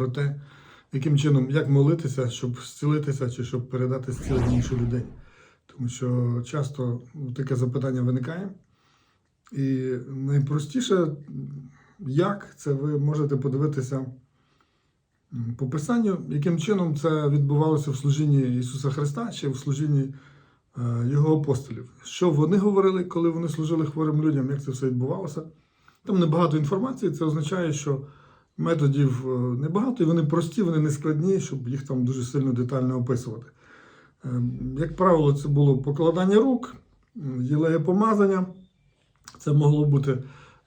про те, яким чином, як молитися, щоб зцілитися чи щоб передати зцілення іншій людині. Тому що часто таке запитання виникає. І найпростіше, як це ви можете подивитися по Писанню, яким чином це відбувалося в служінні Ісуса Христа чи в служінні е, Його апостолів. Що вони говорили, коли вони служили хворим людям, як це все відбувалося. Там небагато інформації, це означає, що методів е, небагато, і вони прості, вони не складні, щоб їх там дуже сильно детально описувати. Е, Як правило, це було покладання рук, єлеє помазання. Це могло бути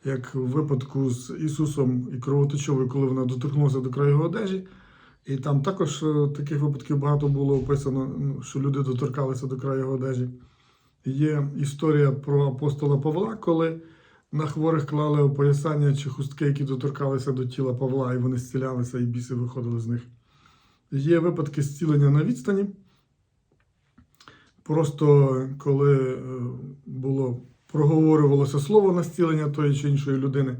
як в випадку з Ісусом і кровоточовою, коли вона доторкнулася до краю одежі. І там також е, таких випадків багато було описано, ну, що люди доторкалися до краю одежі. Є історія про апостола Павла, коли на хворих клали опоясання чи хустки, які доторкалися до тіла Павла, і вони зцілялися, і біси виходили з них. Є випадки зцілення на відстані. Просто коли е, було проговорювалося слово на зцілення тої чи іншої людини,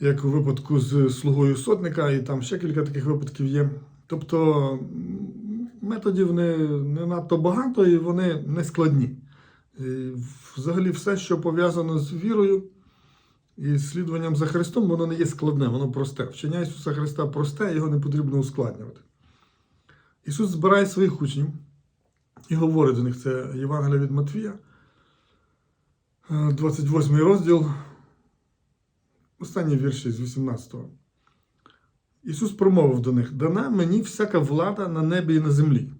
як у випадку з слугою сотника, і там ще кілька таких випадків є. Тобто методів не, не надто багато і вони не складні. І взагалі, все, що пов'язано з вірою і слідуванням за Христом, воно не є складне, воно просте. Вчення Ісуса Христа просте, його не потрібно ускладнювати. Ісус збирає своїх учнів і говорить до них, це Євангелія від Матвія, е, 28 розділ, останні вірші з 18-го. Ісус промовив до них: Дана мені всяка влада на небі і на землі.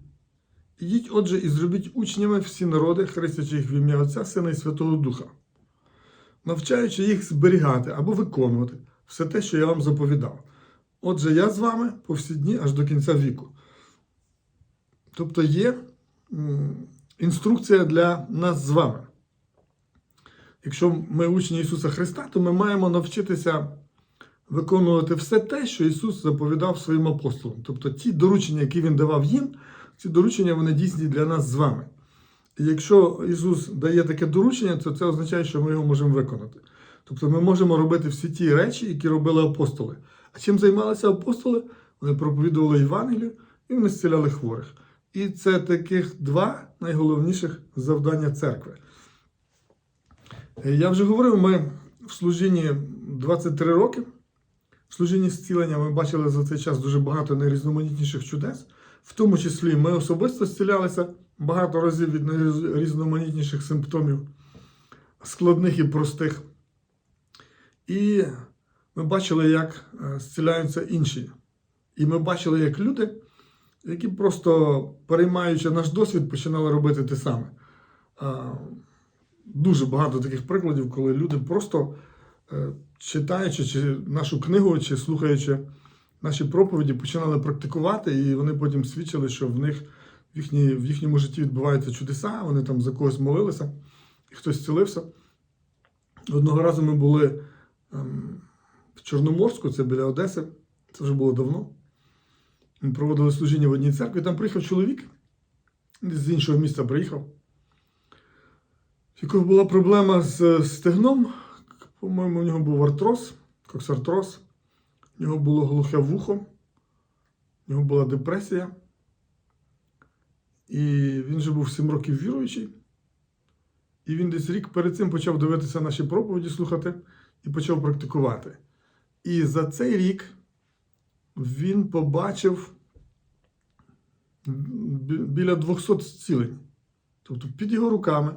Ідіть, отже, і зробіть учнями всі народи, хрестячи їх в ім'я Отця, Сина і Святого Духа, навчаючи їх зберігати або виконувати все те, що я вам заповідав. Отже, я з вами по всі дні аж до кінця віку. Тобто є інструкція для нас з вами. Якщо ми учні Ісуса Христа, то ми маємо навчитися виконувати все те, що Ісус заповідав своїм апостолам. Тобто ті доручення, які Він давав їм, ці доручення вони дійсні для нас з вами. І якщо Ісус дає таке доручення, то це означає, що ми його можемо виконати. Тобто ми можемо робити всі ті речі, які робили апостоли. А чим займалися апостоли? Вони проповідували Євангелію і вони зціляли хворих. І це таких два найголовніших завдання церкви. Я вже говорив, ми в служінні 23 роки. В служінні зцілення ми бачили за цей час дуже багато найрізноманітніших чудес. В тому числі ми особисто зцілялися багато разів від найрізноманітніших симптомів, складних і простих. І ми бачили, як е, зціляються інші. І ми бачили, як люди, які просто переймаючи наш досвід, починали робити те саме. Дуже багато таких прикладів, коли люди просто е, читаючи чи нашу книгу, чи слухаючи наші проповіді, починали практикувати, і вони потім свідчили, що в них в, їхні, в їхньому житті відбуваються чудеса, вони там за когось молилися, і хтось зцілився. Одного разу ми були ем, в Чорноморську, це біля Одеси, це вже було давно. Ми проводили служіння в одній церкві, там приїхав чоловік, з іншого міста приїхав. Якого була проблема з стегном. По-моєму, у нього був артроз, коксартроз, у нього було глухе вухо, у нього була депресія. І він же був 7 років віруючий. І він десь рік перед цим почав дивитися наші проповіді, слухати і почав практикувати. І за цей рік він побачив біля 200 зцілень. Тобто під його руками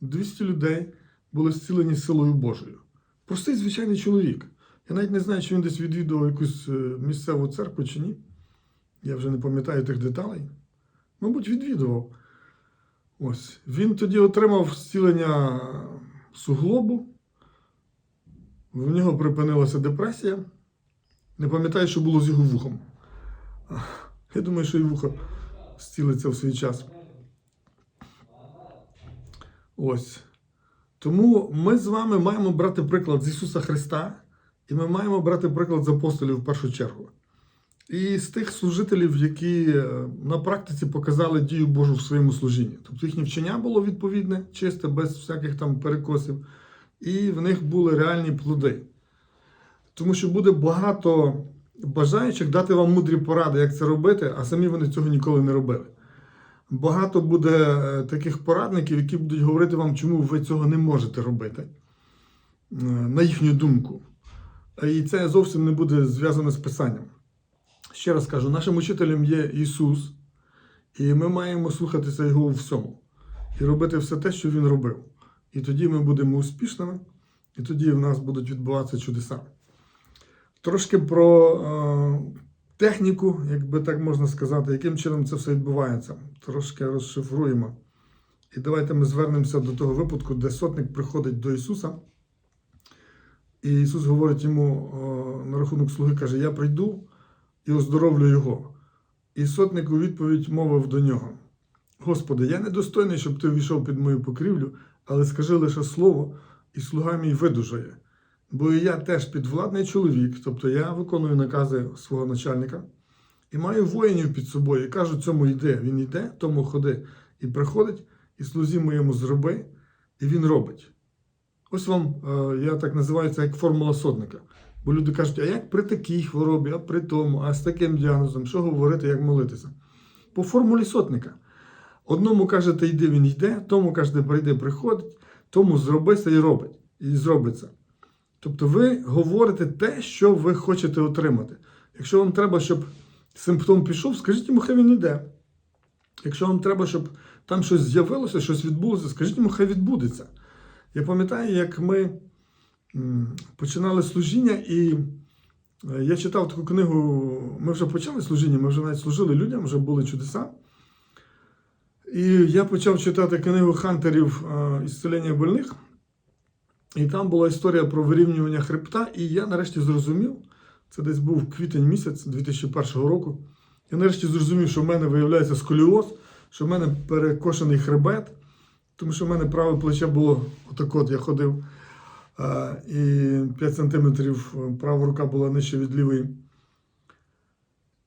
200 людей були зцілені силою Божою. Простий звичайний чоловік. Я навіть не знаю, чи він десь відвідував якусь е, місцеву церкву чи ні. Я вже не пам'ятаю тих деталей. Мабуть, відвідував. Ось. Він тоді отримав зцілення суглобу. В нього припинилася депресія. Не пам'ятаю, що було з його вухом. Я думаю, що і вухо зцілиться в свій час. Ось. Тому ми з вами маємо брати приклад з Ісуса Христа, і ми маємо брати приклад з апостолів в першу чергу. І з тих служителів, які е, на практиці показали дію Божу в своєму служінні. Тобто їхнє вчення було відповідне, чисте, без всяких там перекосів, і в них були реальні плоди. Тому що буде багато бажаючих дати вам мудрі поради, як це робити, а самі вони цього ніколи не робили. Багато буде е, таких порадників, які будуть говорити вам, чому ви цього не можете робити, е, на їхню думку. І це зовсім не буде зв'язано з писанням. Ще раз кажу, нашим учителем є Ісус, і ми маємо слухатися Його у всьому і робити все те, що Він робив. І тоді ми будемо успішними, і тоді в нас будуть відбуватися чудеса. Трошки про е, техніку, як би так можна сказати, яким чином це все відбувається. Трошки розшифруємо. І давайте ми звернемося до того випадку, де сотник приходить до Ісуса. І Ісус говорить йому на рахунок слуги, каже: Я прийду і оздоровлю його. І сотник у відповідь мовив до нього: Господи, я недостойний, щоб ти увійшов під мою покрівлю, але скажи лише слово, і слуга мій видужає. Бо і я теж підвладний чоловік, тобто я виконую накази свого начальника і маю воїнів під собою, і кажу, цьому йде. Він йде, тому ходи, і приходить, і слузі моєму зроби, і він робить. Ось вам, е, я так називаю це як формула сотника. Бо люди кажуть, а як при такій хворобі, а при тому, а з таким діагнозом, що говорити, як молитися? По формулі сотника. Одному кажете, йди, він йде, тому кажете, прийди, приходить, тому зробися і робить. І зробиться. Тобто ви говорите те, що ви хочете отримати. Якщо вам треба, щоб симптом пішов, скажіть йому, хай він йде. Якщо вам треба, щоб там щось з'явилося, щось відбулося, скажіть йому, хай відбудеться. Я пам'ятаю, як ми починали служіння, і е, я читав таку книгу. Ми вже почали служіння, ми вже навіть служили людям, вже були чудеса. І я почав читати книгу Хантерів е, «Ісцелення больних. І там була історія про вирівнювання хребта, і я нарешті зрозумів, це десь був квітень місяць 2001 року. Я нарешті зрозумів, що в мене виявляється сколіоз, що в мене перекошений хребет, тому що в мене праве плече було отак от я ходив, а, і 5 сантиметрів права рука була нижче від лівої.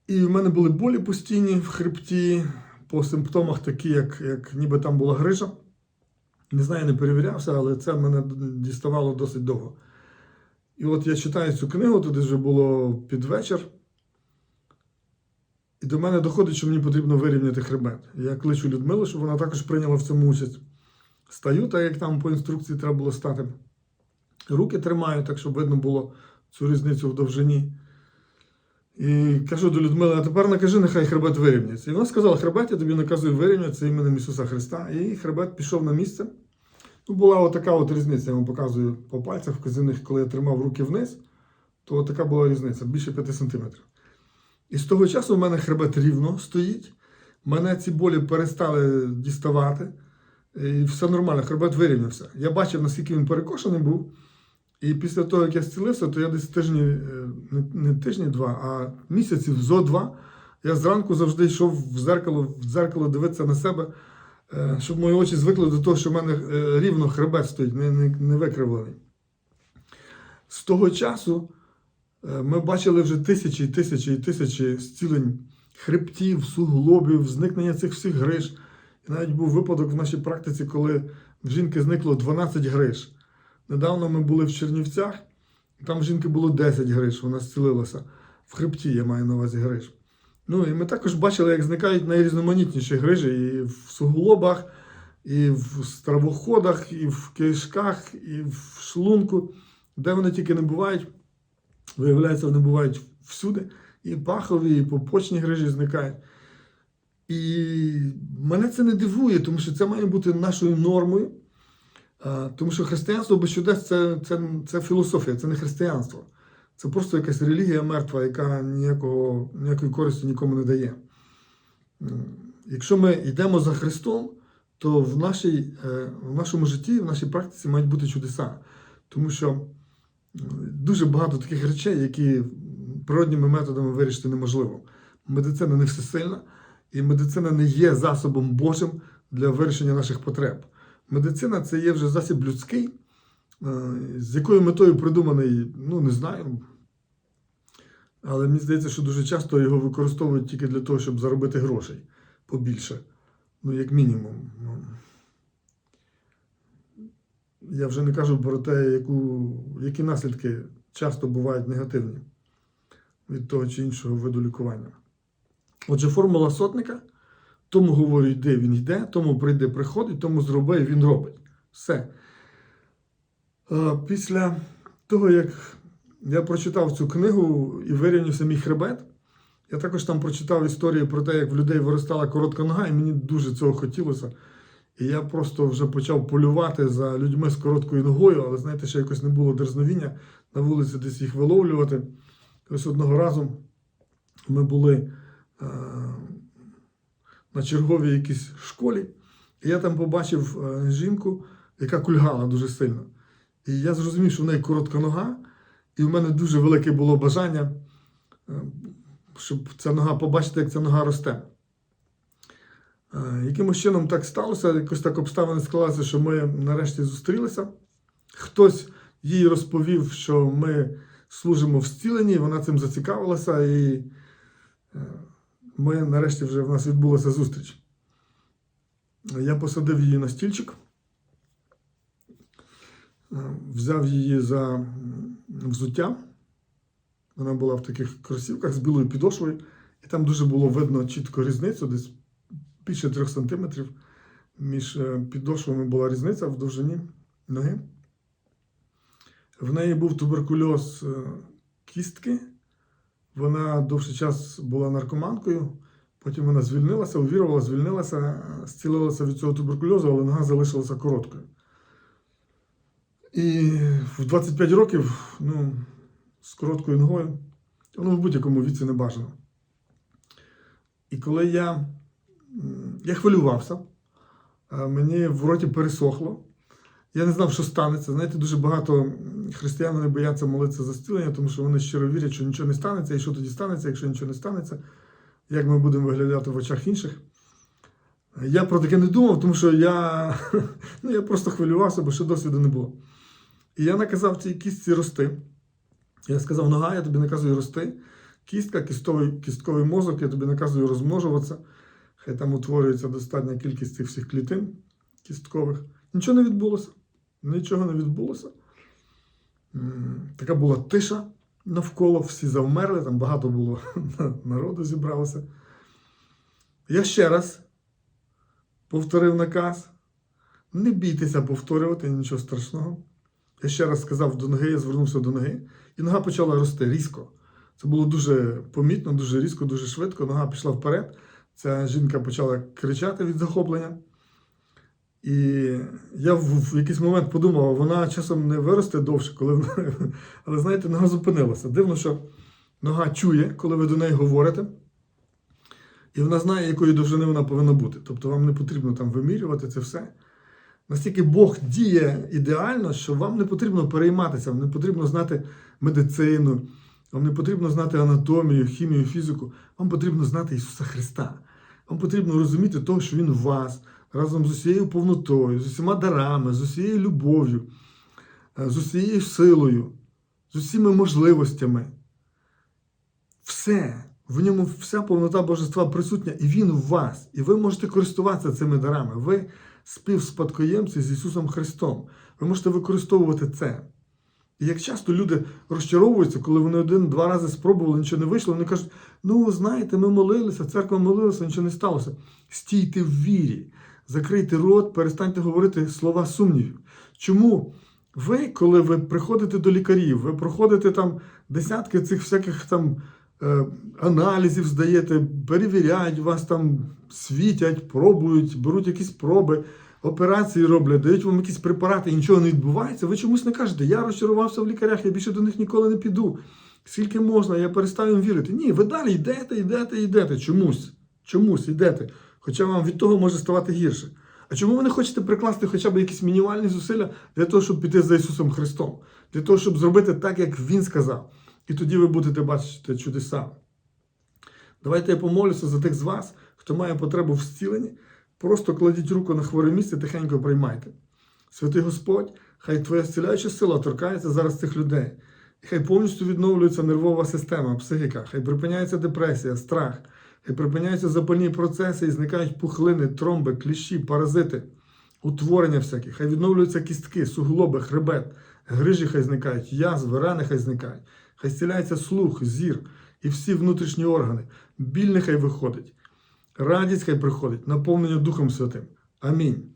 І в мене були болі постійні в хребті, по симптомах такі, як, як ніби там була грижа. Не знаю, не перевірявся, але це мене діставало досить довго. І от я читаю цю книгу, туди вже було під вечір. І до мене доходить, що мені потрібно вирівняти хребет. Я кличу Людмилу, щоб вона також прийняла в цьому участь. Стаю, так як там по інструкції треба було стати. Руки тримаю, так щоб видно було цю різницю в довжині. І кажу до Людмили, а тепер накажи, нехай хребет вирівняється. І вона сказала, хребет, я тобі наказую вирівнятися іменем Ісуса Христа. І хребет пішов на місце. Ну, була отака от різниця, я вам показую по пальцях вказівних, коли я тримав руки вниз, то така була різниця, більше 5 сантиметрів. І з того часу в мене хребет рівно стоїть, мене ці болі перестали діставати, і все нормально, хребет вирівнявся. Я бачив, наскільки він перекошений був. І після того, як я зцілився, то я десь тижні, е, не, не тижні два, а місяців зо два. Я зранку завжди йшов в зеркало, в дзеркало дивитися на себе, е, щоб мої очі звикли до того, що в мене е, рівно хребет стоїть, не, не, не викривлений. З того часу ми бачили вже тисячі і тисячі і тисячі зцілень хребтів, суглобів, зникнення цих всіх гриж. І навіть був випадок в нашій практиці, коли в жінки зникло 12 гриж. Недавно ми були в Чернівцях, там в жінки було 10 гриж, вона зцілилася. В хребті я маю на увазі гриж. Ну і ми також бачили, як зникають найрізноманітніші грижі і в суглобах, і в стравоходах, і в кишках, і в шлунку, де вони тільки не бувають. Виявляється, вони бувають всюди. І пахові, і попочні грижі зникають. І мене це не дивує, тому що це має бути нашою нормою. Тому що християнство без чудес це, це, це філософія, це не християнство. Це просто якась релігія мертва, яка ніякого, ніякої користі нікому не дає. Якщо ми йдемо за Христом, то в, нашій, е, в нашому житті, в нашій практиці мають бути чудеса. Тому що дуже багато таких речей, які природніми методами вирішити неможливо. Медицина не всесильна, і медицина не є засобом Божим для вирішення наших потреб. Медицина це є вже засіб людський, е, з якою метою придуманий, ну не знаю. Але мені здається, що дуже часто його використовують тільки для того, щоб заробити грошей побільше. Ну, як мінімум. Ну. Я вже не кажу про те, яку, які наслідки часто бувають негативні. від того чи іншого виду лікування. Отже, формула сотника. Тому говорю, йди, він йде, тому прийде, приходить, тому зроби, він робить. Все. Після того, як я прочитав цю книгу і вирівнявся мій хребет, я також там прочитав історії про те, як в людей виростала коротка нога, і мені дуже цього хотілося. І я просто вже почав полювати за людьми з короткою ногою, але знаєте, ще якось не було дерзновіння на вулиці десь їх виловлювати. Ось одного разу ми були на черговій якійсь школі, і я там побачив е, жінку, яка кульгала дуже сильно. І я зрозумів, що в неї коротка нога, і в мене дуже велике було бажання, е, щоб ця нога побачити, як ця нога росте. Е, Якимось чином так сталося, якось так обставини склалися, що ми нарешті зустрілися. Хтось їй розповів, що ми служимо в зціленні, вона цим зацікавилася, і е, ми нарешті вже в нас відбулася зустріч. Я посадив її на стільчик, е, взяв її за взуття. Вона була в таких кросівках з білою підошвою, і там дуже було видно чітко різницю, десь більше трьох сантиметрів. Між е, підошвами була різниця в довжині ноги. В неї був туберкульоз е, кістки. Вона довший час була наркоманкою. Потім вона звільнилася, увірувала, звільнилася, зцілилася від цього туберкульозу, але нога залишилася короткою. І в 25 років, ну, з короткою ногою, воно в будь-якому віці не бажано. І коли я, я хвилювався, мені в роті пересохло. Я не знав, що станеться. Знаєте, дуже багато християн вони бояться молитися за зцілення, тому що вони щиро вірять, що нічого не станеться, і що тоді станеться, якщо нічого не станеться, як ми будемо виглядати в очах інших. Я про таке не думав, тому що я, ну, я просто хвилювався, бо ще досвіду не було. І я наказав цій кістці рости. Я сказав, нога, я тобі наказую рости. Кістка, кістковий, кістковий мозок, я тобі наказую розмножуватися. Хай там утворюється достатня кількість цих всіх клітин кісткових. Нічого не відбулося. Нічого не відбулося. Така була тиша навколо, всі завмерли, там багато було народу зібралося. Я ще раз повторив наказ. Не бійтеся повторювати, нічого страшного. Я ще раз сказав до ноги, я звернувся до ноги, і нога почала рости різко. Це було дуже помітно, дуже різко, дуже швидко. Нога пішла вперед. Ця жінка почала кричати від захоплення. І я в, якийсь момент подумав, вона часом не виросте довше, коли вона. Але знаєте, нога зупинилася. Дивно, що нога чує, коли ви до неї говорите. І вона знає, якої довжини вона повинна бути. Тобто вам не потрібно там вимірювати це все. Настільки Бог діє ідеально, що вам не потрібно перейматися, вам не потрібно знати медицину, вам не потрібно знати анатомію, хімію, фізику. Вам потрібно знати Ісуса Христа. Вам потрібно розуміти того, що Він в вас разом з усією повнотою, з усіма дарами, з усією любов'ю, е, з усією силою, з усіма можливостями. Все, в ньому вся повнота Божества присутня, і Він в вас. І ви можете користуватися цими дарами. Ви співспадкоємці з Ісусом Христом. Ви можете використовувати це. І як часто люди розчаровуються, коли вони один-два рази спробували, нічого не вийшло, вони кажуть: ну, знаєте, ми молилися, церква молилася, нічого не сталося. Стійте в вірі, закрийте рот, перестаньте говорити слова сумнівів. Чому? Ви, коли ви приходите до лікарів, ви проходите там десятки цих всяких там е, аналізів, здаєте, перевіряють вас там, світять, пробують, беруть якісь проби, операції роблять, дають вам якісь препарати і нічого не відбувається. Ви чомусь не кажете, я розчарувався в лікарях, я більше до них ніколи не піду. Скільки можна, я перестаю їм вірити. Ні, ви далі йдете, йдете, йдете. Чомусь. Чомусь йдете. Хоча вам від того може ставати гірше. А чому ви не хочете прикласти хоча б якісь мінімальні зусилля для того, щоб піти за Ісусом Христом? Для того, щоб зробити так, як Він сказав. І тоді ви будете бачити чудеса. Давайте я помолюся за тих з вас, хто має потребу в зціленні. Просто кладіть руку на хворе місце, тихенько приймайте. Святий Господь, хай Твоя зціляюча сила торкається зараз цих людей. І хай повністю відновлюється нервова система, психіка, хай припиняється депресія, страх, припиняються запальні процеси і зникають пухлини, тромби, кліщі, паразити, утворення всякі, хай відновлюються кістки, суглоби, хребет, грижі хай зникають, язви, рани хай зникають, хай зціляється слух, зір, і всі внутрішні органи. Біль нехай виходить. Радість хай приходить, наповнення Духом Святим. Амінь.